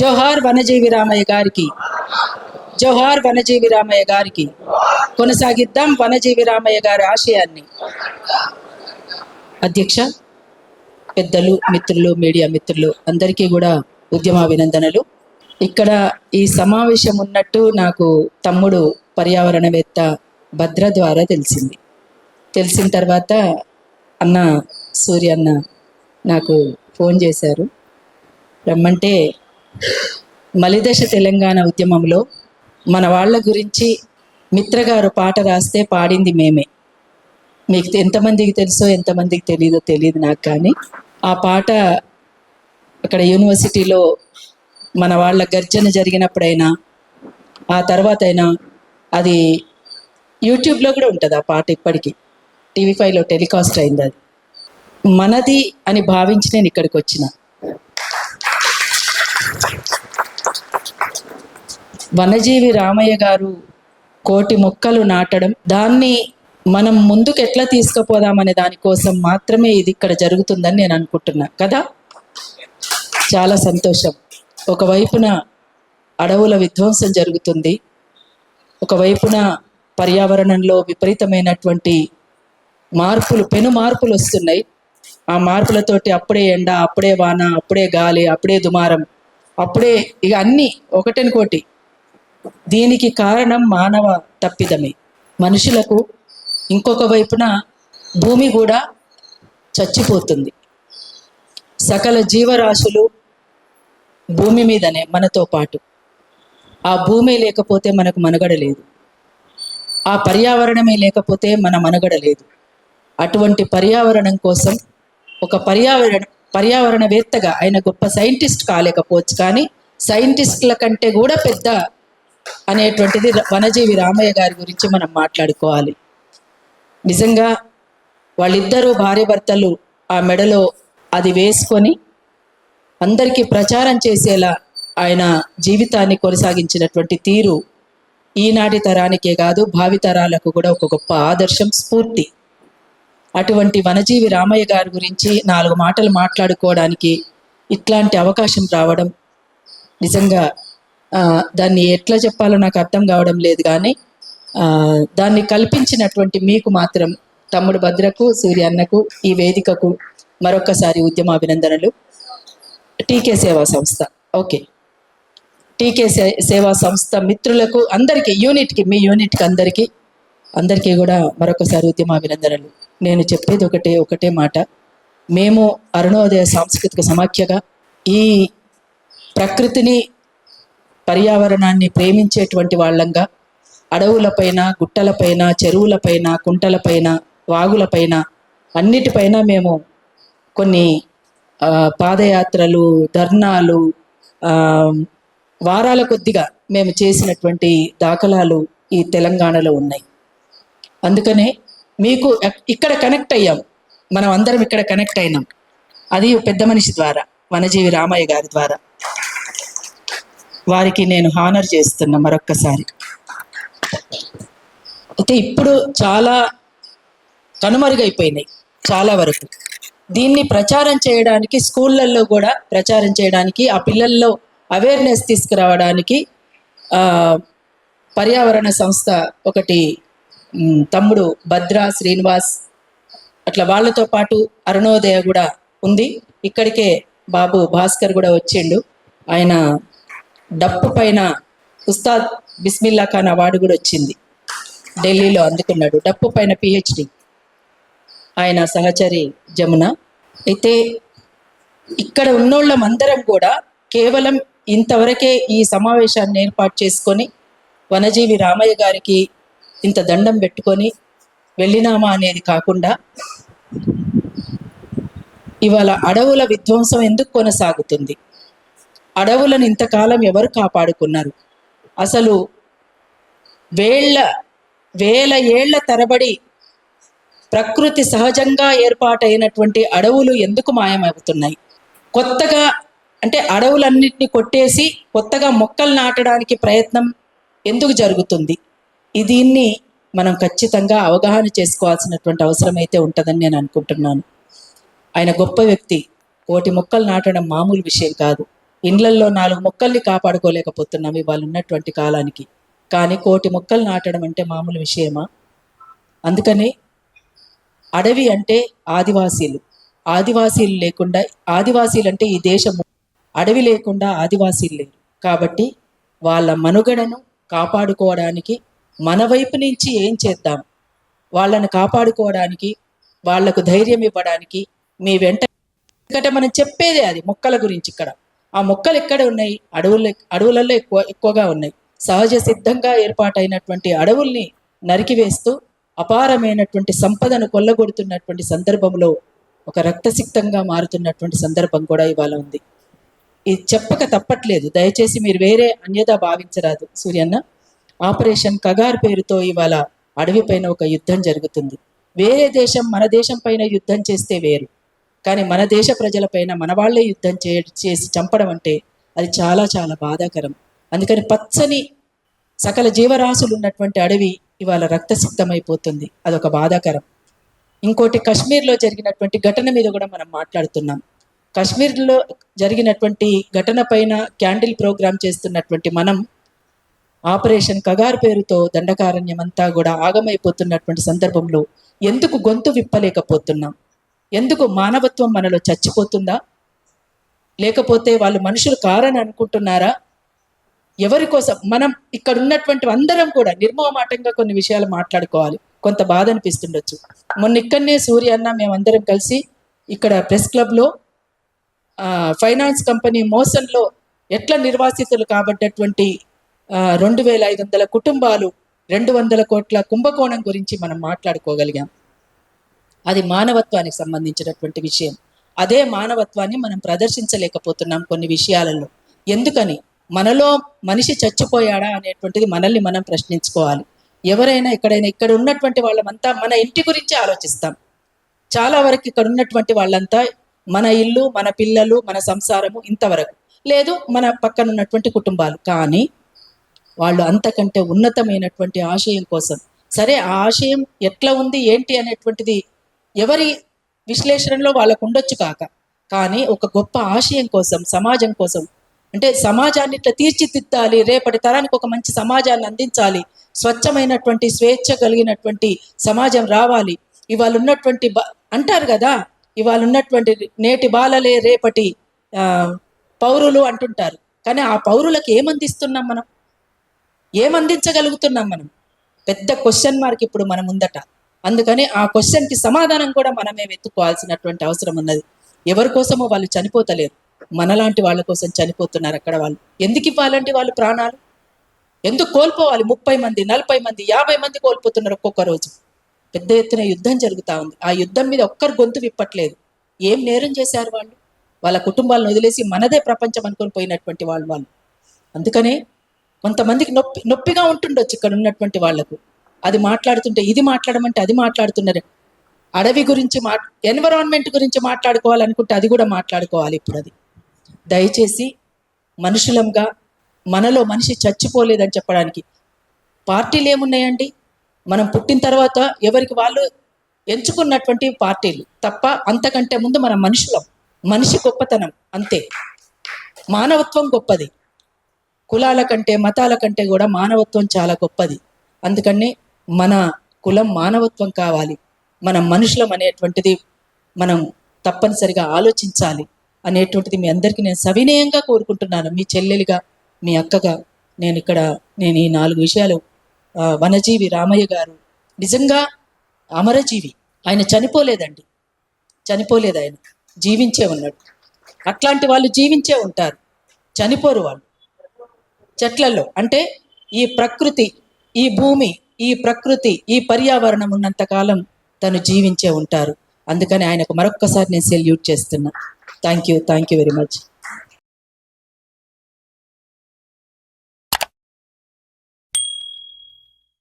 జోహార్ వనజీవి రామయ్య గారికి. జోహార్ వనజీవి రామయ్య గారికి కొనసాగిద్దాం వనజీవి రామయ్య గారి ఆశయాన్ని. అధ్యక్ష పెద్దలు మిత్రులు మీడియా మిత్రులు అందరికీ కూడా ఉద్యమ అభినందనలు ఇక్కడ ఈ సమావేశం ఉన్నట్టు నాకు తమ్ముడు పర్యావరణవేత్త భద్ర ద్వారా తెలిసింది. తెలిసిన తర్వాత అన్న సూర్య అన్న నాకు ఫోన్ చేశారు. రమ్మంటే మలిదశ తెలంగాణ ఉద్యమంలో మన వాళ్ళ గురించి మిత్రగారు పాట రాస్తే పాడింది మేమే. మీకు ఎంతమందికి తెలుసో ఎంతమందికి తెలియదో తెలియదు నాకు కానీ ఆ పాట అక్కడ యూనివర్సిటీలో మన వాళ్ళ గర్జన జరిగినప్పుడైనా ఆ తర్వాత అయినా అది యూట్యూబ్లో కూడా ఉంటుంది ఆ పాట ఇప్పటికీ. టీవీ ఫైవ్లో టెలికాస్ట్ అయింది అది. మనది అని భావించి నేను ఇక్కడికి వచ్చిన. వనజీవి రామయ్య గారు కోటి మొక్కలు నాటడం దాన్ని మనం ముందుకు ఎట్లా తీసుకుపోదామనే దానికోసం మాత్రమే ఇది ఇక్కడ జరుగుతుందని నేను అనుకుంటున్నా. కదా? చాలా సంతోషం. ఒకవైపున అడవుల విధ్వంసం జరుగుతుంది. ఒకవైపున పర్యావరణంలో విపరీతమైనటువంటి మార్పులు పెను మార్పులు వస్తున్నాయి. ఆ మార్పులతోటి అప్పుడే ఎండ అప్పుడే వాన అప్పుడే గాలి అప్పుడే దుమారం అప్పుడే ఇక అన్నీ ఒకటనుకోటి దీనికి కారణం మానవ తప్పిదమే. మనుషులకు ఇంకొక వైపున భూమి కూడా చచ్చిపోతుంది. సకల జీవరాశులు భూమి మీదనే మనతో పాటు. ఆ భూమి లేకపోతే మనకు మనుగడ లేదు. ఆ పర్యావరణమే లేకపోతే మన మనుగడ లేదు. అటువంటి పర్యావరణం కోసం ఒక పర్యావరణ పర్యావరణవేత్తగా ఆయన గొప్ప సైంటిస్ట్ కాలేకపోవచ్చు కానీ సైంటిస్టుల కంటే కూడా పెద్ద అనేటువంటిది వనజీవి రామయ్య గారి గురించి మనం మాట్లాడుకోవాలి. నిజంగా వాళ్ళిద్దరూ భార్య భర్తలు ఆ మెడలో అది వేసుకొని అందరికీ ప్రచారం చేసేలా ఆయన జీవితాన్ని కొనసాగించినటువంటి తీరు ఈనాటి తరానికే కాదు భావి తరాలకు కూడా ఒక గొప్ప ఆదర్శం స్ఫూర్తి. అటువంటి వనజీవి రామయ్య గారి గురించి నాలుగు మాటలు మాట్లాడుకోవడానికి ఇట్లాంటి అవకాశం రావడం నిజంగా దాన్ని ఎట్లా చెప్పాలో నాకు అర్థం కావడం లేదు కానీ దాన్ని కల్పించినటువంటి మీకు మాత్రం తమ్ముడు భద్రకు సూర్య అన్నకు ఈ వేదికకు మరొకసారి ఉద్యమ అభినందనలు టీకే సేవా సంస్థ. ఓకే. టీకే సే- సేవా సంస్థ మిత్రులకు అందరికీ యూనిట్కి మీ యూనిట్కి అందరికీ అందరికీ కూడా మరొకసారి ఉద్యమ అభినందనలు నేను చెప్పేది ఒకటే ఒకటే మాట. మేము అరుణోదయ సాంస్కృతిక సమాఖ్యగా ఈ ప్రకృతిని పర్యావరణాన్ని ప్రేమించేటువంటి వాళ్ళంగా అడవులపైన గుట్టలపైన చెరువులపైన కుంటలపైన వాగులపైన అన్నిటిపైన మేము కొన్ని పాదయాత్రలు ధర్నాలు వారాల కొద్దిగా మేము చేసినటువంటి దాఖలాలు ఈ తెలంగాణలో ఉన్నాయి. అందుకనే మీకు ఇక్కడ కనెక్ట్ అయ్యాం. మనం అందరం ఇక్కడ కనెక్ట్ అయినాం. అది పెద్ద మనిషి ద్వారా వనజీవి రామయ్య గారి ద్వారా. వారికి నేను హానర్ చేస్తున్నా మరొక్కసారి. అయితే ఇప్పుడు చాలా కనుమరుగైపోయినాయి చాలా వరకు. దీన్ని ప్రచారం చేయడానికి స్కూళ్ళల్లో కూడా ప్రచారం చేయడానికి ఆ పిల్లల్లో అవేర్నెస్ తీసుకురావడానికి పర్యావరణ సంస్థ ఒకటి తమ్ముడు భద్ర శ్రీనివాస్ అట్లా వాళ్ళతో పాటు అరుణోదయ కూడా ఉంది. ఇక్కడికే బాబు భాస్కర్ కూడా వచ్చిండు. ఆయన డప్పు పైన ఉస్తాద్ బిస్మిల్లా ఖాన్ అవార్డు కూడా వచ్చింది. ఢిల్లీలో అందుకున్నాడు. డప్పు పైన పిహెచ్డి. ఆయన సహచరి జమున. అయితే ఇక్కడ ఉన్నోళ్ళం అందరం కూడా కేవలం ఇంతవరకే ఈ సమావేశాన్ని ఏర్పాటు చేసుకొని వనజీవి రామయ్య గారికి ఇంత దండం పెట్టుకొని వెళ్ళినామా అనేది కాకుండా ఇవాళ అడవుల విధ్వంసం ఎందుకు కొనసాగుతుంది? అడవులను ఇంతకాలం ఎవరు కాపాడుకున్నారు? అసలు వేళ్ళ వేల ఏళ్ళ తరబడి ప్రకృతి సహజంగా ఏర్పాటైనటువంటి అడవులు ఎందుకు మాయమవుతున్నాయి? కొత్తగా అంటే అడవులన్నింటినీ కొట్టేసి కొత్తగా మొక్కలు నాటడానికి ప్రయత్నం ఎందుకు జరుగుతుంది? దీన్ని మనం ఖచ్చితంగా అవగాహన చేసుకోవాల్సినటువంటి అవసరం అయితే ఉంటుందని నేను అనుకుంటున్నాను. ఆయన గొప్ప వ్యక్తి. కోటి మొక్కలు నాటడం మామూలు విషయం కాదు. ఇండ్లల్లో నాలుగు మొక్కల్ని కాపాడుకోలేకపోతున్నాం ఇవాళ ఉన్నటువంటి కాలానికి. కానీ కోటి మొక్కలు నాటడం అంటే మామూలు విషయమా? అందుకని అడవి అంటే ఆదివాసీలు. ఆదివాసీలు లేకుండా ఆదివాసీలు అంటే ఈ దేశము. అడవి లేకుండా ఆదివాసీలు లేరు. కాబట్టి వాళ్ళ మనుగడను కాపాడుకోవడానికి మన వైపు నుంచి ఏం చేద్దాం? వాళ్ళని కాపాడుకోవడానికి వాళ్ళకు ధైర్యం ఇవ్వడానికి మీ వెంట ఎందుకంటే మనం చెప్పేదే అది మొక్కల గురించి ఇక్కడ. ఆ మొక్కలు ఎక్కడ ఉన్నాయి? అడవులు అడవులలో ఎక్కువ ఎక్కువగా ఉన్నాయి. సహజ సిద్ధంగా ఏర్పాటైనటువంటి అడవుల్ని నరికివేస్తూ అపారమైనటువంటి సంపదను కొల్లగొడుతున్నటువంటి సందర్భంలో ఒక రక్తసిక్తంగా మారుతున్నటువంటి సందర్భం కూడా ఇవాళ ఉంది. ఇది చెప్పక తప్పట్లేదు. దయచేసి మీరు వేరే అన్యదా భావించరాదు సూర్యన్న. ఆపరేషన్ కగార్ పేరుతో ఇవాళ అడవి పైన ఒక యుద్ధం జరుగుతుంది. వేరే దేశం మన దేశం పైన యుద్ధం చేస్తే వేరు. కానీ మన దేశ ప్రజలపైన మన వాళ్ళే యుద్ధం చే చేసి చంపడం అంటే అది చాలా చాలా బాధాకరం. అందుకని పచ్చని సకల జీవరాశులు ఉన్నటువంటి అడవి ఇవాళ రక్తసిక్తమైపోతుంది అదొక బాధాకరం. ఇంకోటి కాశ్మీర్లో జరిగినటువంటి ఘటన మీద కూడా మనం మాట్లాడుతున్నాం. కాశ్మీర్లో జరిగినటువంటి ఘటన పైన క్యాండిల్ ప్రోగ్రామ్ చేస్తున్నటువంటి మనం ఆపరేషన్ కగార్ పేరుతో దండకారణ్యం అంతా కూడా ఆగమైపోతున్నటువంటి సందర్భంలో ఎందుకు గొంతు విప్పలేకపోతున్నాం? ఎందుకు మానవత్వం మనలో చచ్చిపోతుందా? లేకపోతే వాళ్ళు మనుషులు కారని అనుకుంటున్నారా? ఎవరి కోసం? మనం ఇక్కడ ఉన్నటువంటి అందరం కూడా నిర్మోహమాటంగా కొన్ని విషయాలు మాట్లాడుకోవాలి. కొంత బాధ అనిపిస్తుండొచ్చు. మొన్న ఇక్కడనే సూర్య అన్న మేమందరం కలిసి ఇక్కడ ప్రెస్ క్లబ్లో ఫైనాన్స్ కంపెనీ మోసంలో ఎట్లా నిర్వాసితులు కాబట్టినటువంటి రెండు వేల ఐదు వందల కుటుంబాలు రెండు వందల కోట్ల కుంభకోణం గురించి మనం మాట్లాడుకోగలిగాం. అది మానవత్వానికి సంబంధించినటువంటి విషయం. అదే మానవత్వాన్ని మనం ప్రదర్శించలేకపోతున్నాం కొన్ని విషయాలలో. ఎందుకని? మనలో మనిషి చచ్చిపోయాడా అనేటువంటిది మనల్ని మనం ప్రశ్నించుకోవాలి. ఎవరైనా ఎక్కడైనా ఇక్కడ ఉన్నటువంటి వాళ్ళమంతా మన ఇంటి గురించి ఆలోచిస్తాం. చాలా వరకు ఇక్కడ ఉన్నటువంటి వాళ్ళంతా మన ఇల్లు మన పిల్లలు మన సంసారము ఇంతవరకు. లేదు మన పక్కన ఉన్నటువంటి కుటుంబాలు. కానీ వాళ్ళు అంతకంటే ఉన్నతమైనటువంటి ఆశయం కోసం. సరే ఆ ఆశయం ఎట్లా ఉంది ఏంటి అనేటువంటిది ఎవరి విశ్లేషణలో వాళ్ళకు ఉండొచ్చు కాక. కానీ ఒక గొప్ప ఆశయం కోసం సమాజం కోసం అంటే సమాజాన్ని ఇట్లా తీర్చిదిద్దాలి రేపటి తరానికి ఒక మంచి సమాజాన్ని అందించాలి స్వచ్ఛమైనటువంటి స్వేచ్ఛ కలిగినటువంటి సమాజం రావాలి. ఇవాళ ఉన్నటువంటి అంటారు కదా ఇవాళ ఉన్నటువంటి నేటి బాలలే రేపటి పౌరులు అంటుంటారు. కానీ ఆ పౌరులకు ఏమందిస్తున్నాం మనం? ఏమందించగలుగుతున్నాం మనం? పెద్ద క్వశ్చన్ మార్క్ ఇప్పుడు మనం ముందట. అందుకని ఆ క్వశ్చన్కి సమాధానం కూడా మనమే వెతుక్కోవాల్సినటువంటి అవసరం ఉన్నది. ఎవరి కోసమో వాళ్ళు చనిపోతలేరు. మనలాంటి వాళ్ళ కోసం చనిపోతున్నారు అక్కడ వాళ్ళు. ఎందుకు ఇవ్వాలంటే వాళ్ళు ప్రాణాలు? ఎందుకు కోల్పోవాలి? ముప్పై మంది నలభై మంది యాభై మంది కోల్పోతున్నారు ఒక్కొక్క రోజు. పెద్ద ఎత్తున యుద్ధం జరుగుతూ ఉంది. ఆ యుద్ధం మీద ఒక్కరు గొంతు విప్పట్లేదు. ఏం నేరం చేశారు వాళ్ళు? వాళ్ళ కుటుంబాలను వదిలేసి మనదే ప్రపంచం అనుకొని పోయినటువంటి వాళ్ళు వాళ్ళు. అందుకనే కొంతమందికి నొప్పి నొప్పిగా ఉంటుండొచ్చు ఇక్కడ ఉన్నటువంటి వాళ్ళకు. అది మాట్లాడుతుంటే ఇది మాట్లాడమంటే అది మాట్లాడుతున్నారు. అడవి గురించి మా ఎన్విరాన్మెంట్ గురించి మాట్లాడుకోవాలనుకుంటే అది కూడా మాట్లాడుకోవాలి ఇప్పుడు అది దయచేసి మనుషులంగా మనలో మనిషి చచ్చిపోలేదని చెప్పడానికి. పార్టీలు ఏమున్నాయండి? మనం పుట్టిన తర్వాత ఎవరికి వాళ్ళు ఎంచుకున్నటువంటి పార్టీలు తప్ప అంతకంటే ముందు మన మనుషులం. మనిషి గొప్పతనం అంతే. మానవత్వం గొప్పది. కులాల కంటే మతాల కంటే కూడా మానవత్వం చాలా గొప్పది. అందుకని మన కులం మానవత్వం కావాలి. మనం మనుషులం అనేటువంటిది మనం తప్పనిసరిగా ఆలోచించాలి అనేటువంటిది మీ అందరికీ నేను సవినయంగా కోరుకుంటున్నాను. మీ చెల్లెలిగా మీ అక్కగా నేను ఇక్కడ నేను ఈ నాలుగు విషయాలు వనజీవి రామయ్య గారు నిజంగా అమరజీవి. ఆయన చనిపోలేదండి. చనిపోలేదు ఆయన. జీవించే ఉన్నాడు. అట్లాంటి వాళ్ళు జీవించే ఉంటారు. చనిపోరు వాళ్ళు. చెట్లలో. అంటే ఈ ప్రకృతి ఈ భూమి ఈ ప్రకృతి ఈ పర్యావరణం ఉన్నంత కాలం తను జీవించే ఉంటారు. అందుకని ఆయనకు మరొక్కసారి నేను సెల్యూట్ చేస్తున్నా. Thank you thank you very much